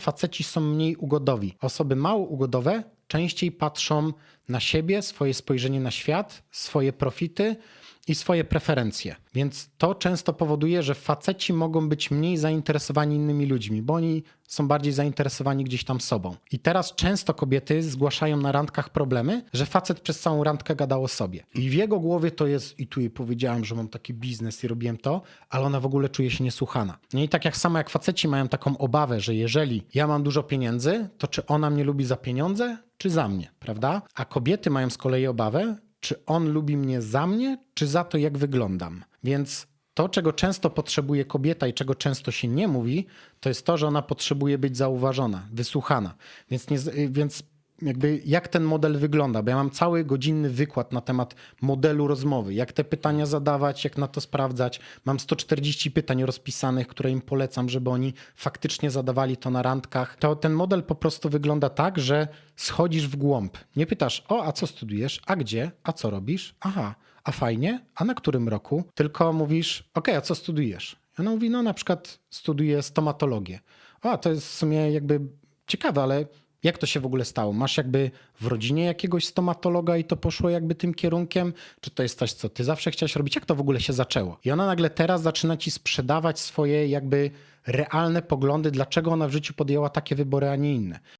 Faceci są mniej ugodowi. Osoby mało ugodowe częściej patrzą na siebie, swoje spojrzenie na świat, swoje profity i swoje preferencje. Więc to często powoduje, że faceci mogą być mniej zainteresowani innymi ludźmi, bo oni są bardziej zainteresowani gdzieś tam sobą. I teraz często kobiety zgłaszają na randkach problemy, że facet przez całą randkę gadał o sobie. I w jego głowie to jest, i tu jej powiedziałem, że mam taki biznes i robiłem to, ale ona w ogóle czuje się niesłuchana. No i tak jak samo jak faceci mają taką obawę, że jeżeli ja mam dużo pieniędzy, to czy ona mnie lubi za pieniądze, czy za mnie, prawda? A kobiety mają z kolei obawę, czy on lubi mnie za mnie, czy za to, jak wyglądam. Więc to, czego często potrzebuje kobieta i czego często się nie mówi, to jest to, że ona potrzebuje być zauważona, wysłuchana. Więc, nie, z- więc jakby jak ten model wygląda, bo ja mam cały godzinny wykład na temat modelu rozmowy, jak te pytania zadawać, jak na to sprawdzać. Mam 140 pytań rozpisanych, które im polecam, żeby oni faktycznie zadawali to na randkach. To ten model po prostu wygląda tak, że schodzisz w głąb. Nie pytasz, o, a co studujesz, a gdzie, a co robisz? Aha, a fajnie, a na którym roku? Tylko mówisz, okej, a co studujesz? I ona mówi, no na przykład studiuję stomatologię. O, to jest w sumie jakby ciekawe, ale jak to się w ogóle stało? Masz jakby w rodzinie jakiegoś stomatologa i to poszło jakby tym kierunkiem? Czy to jest coś, co ty zawsze chciałeś robić? Jak to w ogóle się zaczęło? I ona nagle teraz zaczyna ci sprzedawać swoje jakby realne poglądy, dlaczego ona w życiu podjęła takie wybory, a nie inne.